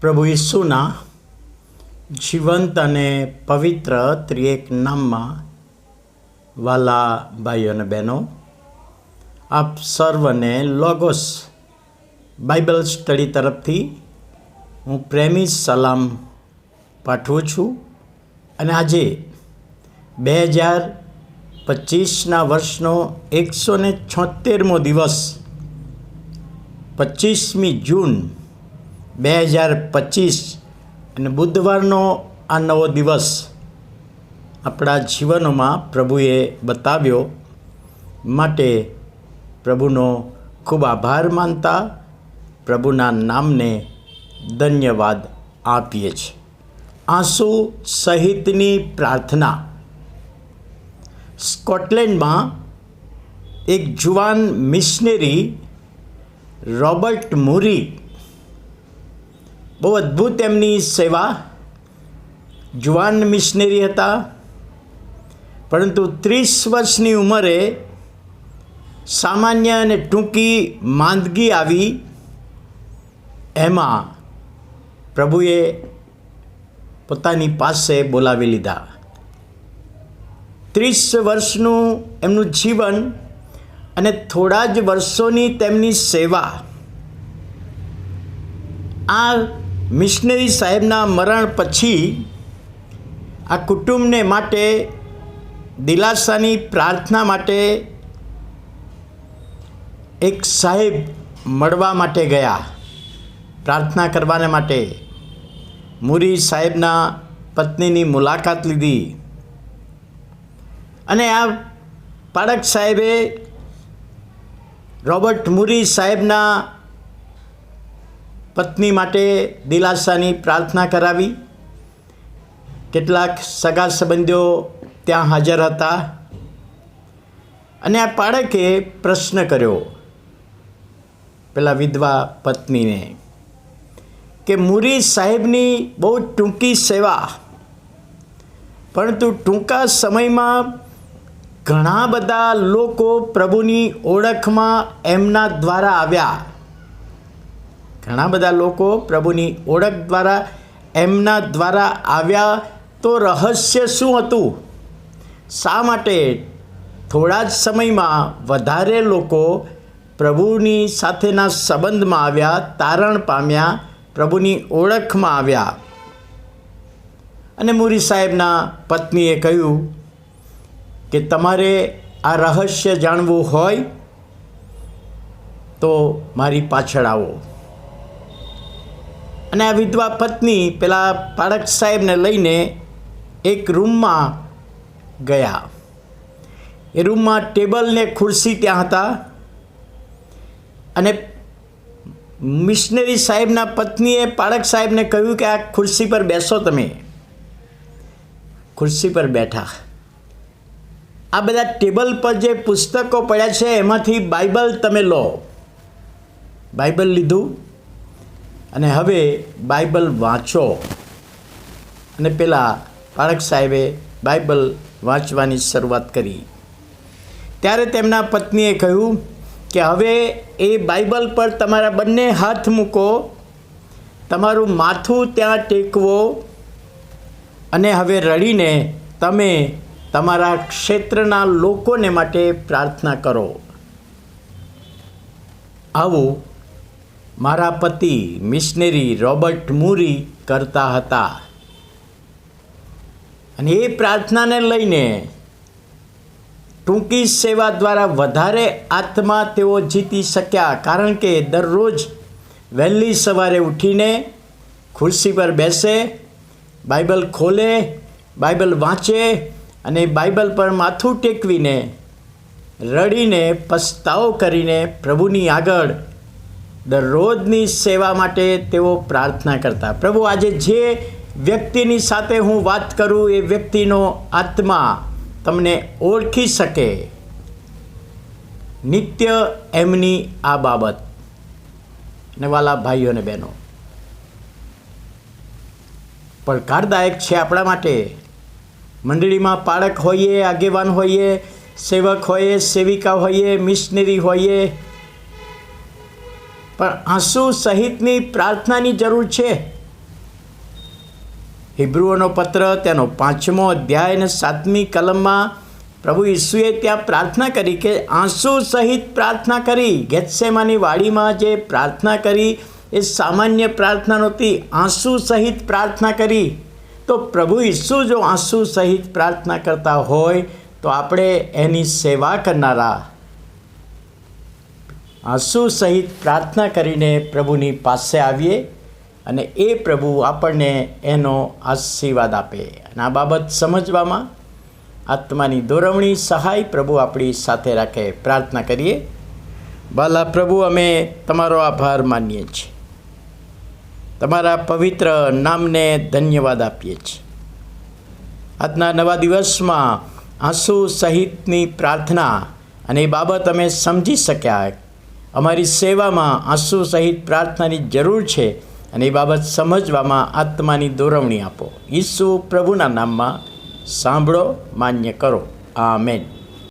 પ્રભુ ઈસુના જીવંત અને પવિત્ર ત્રિએક નામમાં વાલા ભાઈઓ અને બહેનો, આપ સર્વને લોગોસ બાઇબલ સ્ટડી તરફથી હું પ્રેમી સલામ પાઠવું છું અને આજે બે હજાર પચીસના વર્ષનો એકસો ને છોતેરમો દિવસ પચીસમી જૂન બે હજાર પચીસ અને બુધવારનો આ નવો દિવસ આપણા જીવનોમાં પ્રભુએ બતાવ્યો માટે પ્રભુનો ખૂબ આભાર માનતા પ્રભુના નામને ધન્યવાદ આપીએ છીએ. આંસુ સહિતની પ્રાર્થના. સ્કોટલેન્ડમાં એક જુવાન મિશનરી રોબર્ટ મુરી બહુ અદ્ભુત એમની સેવા. જુવાન મિશનરી હતા. પરંતુ ત્રીસ વર્ષની ઉંમરે સામાન્ય અને ટૂંકી માંદગી આવી. એમાં પ્રભુએ પોતાની પાસે બોલાવી લીધા. ત્રીસ વર્ષનું એમનું જીવન અને થોડા જ વર્ષોની તેમની સેવા. આ મિશનરી સાહેબના મરણ પછી આ કુટુંબને માટે, દિલાસાની પ્રાર્થના માટે એક સાહેબ મળવા માટે ગયા. પ્રાર્થના કરવાને માટે મુરી સાહેબના પત્નીની મુલાકાત લીધી. અને આ પાડક સાહેબે રોબર્ટ મુરી સાહેબના પત્ની માટે દિલાસાની પ્રાર્થના કરાવી. કેટલાક સગા સંબંધીઓ ત્યાં હાજર હતા. અને આ બાળકે પ્રશ્ન કર્યો પેલા વિધવા પત્નીને કે મુરી સાહેબની બહુ ટૂંકી સેવા, પરંતુ ટૂંકા સમયમાં ઘણા બધા લોકો પ્રભુની ઓળખમાં એમના દ્વારા આવ્યા. ઘણા બધા લોકો પ્રભુની ઓળખ દ્વારા, એમના દ્વારા આવ્યા તો રહસ્ય શું હતું? શા માટે થોડા જ સમયમાં વધારે લોકો પ્રભુની સાથેના સંબંધમાં આવ્યા, તારણ પામ્યા, પ્રભુની ઓળખમાં આવ્યા? અને મુરી સાહેબના પત્નીએ કહ્યું કે તમારે આ રહસ્ય જાણવું હોય તો મારી પાછળ આવો. અને આ વિધવા પત્ની પેલા પારક સાહેબને લઈને એક રૂમમાં ગયા. એ રૂમમાં ટેબલ ને ખુરશી ત્યાં હતા. અને મિશનરી સાહેબના પત્નીએ પાળક સાહેબને કહ્યું કે આ ખુરશી પર બેસો તમે. ખુરશી પર બેઠા. આ બધા ટેબલ પર જે પુસ્તકો પડ્યા છે, એમાંથી બાઇબલ તમે લો. બાઇબલ લીધું. અને હવે બાઇબલ વાંચો. અને પેલા બાળક સાહેબે બાઇબલ વાંચવાની શરૂઆત કરી. ત્યારે તેમના પત્નીએ કહ્યું કે હવે એ બાઇબલ પર તમારા બંને હાથ મૂકો, તમારું માથું ત્યાં ટેકવો અને હવે રડીને તમે તમારા ક્ષેત્રના લોકોને માટે પ્રાર્થના કરો. આવું મારા પતિ મિશનરી રોબર્ટ મૂરી કરતા હતા. અને એ પ્રાર્થનાને લઈને ટૂંકી સેવા દ્વારા વધારે આત્મા તેઓ જીતી શક્યા. કારણ કે દરરોજ વહેલી સવારે ઉઠીને ખુરશી પર બેસે, બાઇબલ ખોલે, બાઇબલ વાંચે અને બાઇબલ પર માથું ટેકવીને રડીને પસ્તાવો કરીને પ્રભુની આગળ દરરોજની સેવા માટે તેઓ પ્રાર્થના કરતા. પ્રભુ, આજે જે વ્યક્તિની સાથે હું વાત કરું, એ વ્યક્તિનો આત્મા તમને ઓળખી શકે. નિત્ય એમની આ બાબત. ને વાલા ભાઈઓ અને બહેનો. પડકારદાયક છે આપણા માટે. મંડળીમાં પાળક હોઈએ, આગેવાન હોઈએ, સેવક હોઈએ, સેવિકા હોઈએ, મિશનરી હોઈએ પણ આંસુ સહિતની પ્રાર્થનાની જરૂર છે. હિબ્રુઓનો પત્ર તેનો પાંચમો અધ્યાય અને સાતમી કલમમાં પ્રભુ ઈસુએ ત્યાં પ્રાર્થના કરી કે આંસુ સહિત પ્રાર્થના કરી. ગેત્સેમાની વાડીમાં જે પ્રાર્થના કરી એ સામાન્ય પ્રાર્થના નહોતી. આંસુ સહિત પ્રાર્થના કરી. તો પ્રભુ ઈસુ જો આંસુ સહિત પ્રાર્થના કરતા હોય તો આપણે એની સેવા કરનારા આંસુ સહિત પ્રાર્થના કરીને પ્રભુની પાસે આવીએ અને એ પ્રભુ આપણને એનો આશીર્વાદ આપે. અને આ બાબત સમજવામાં આત્માની દોરવણી, સહાય પ્રભુ આપણી સાથે રાખે. પ્રાર્થના કરીએ. બાલા પ્રભુ, અમે તમારો આભાર માનીએ છીએ. તમારા પવિત્ર નામને ધન્યવાદ આપીએ છીએ. આજના નવા દિવસમાં આંસુ સહિતની પ્રાર્થના અને એ બાબત અમે સમજી શક્યા અમારી સેવામાં આંસુ સહિત પ્રાર્થનાની જરૂર છે અને એ બાબત સમજવામાં આત્માની દોરવણી આપો. ઈસુ પ્રભુના નામમાં સાંભળો, માન્ય કરો. આમેન.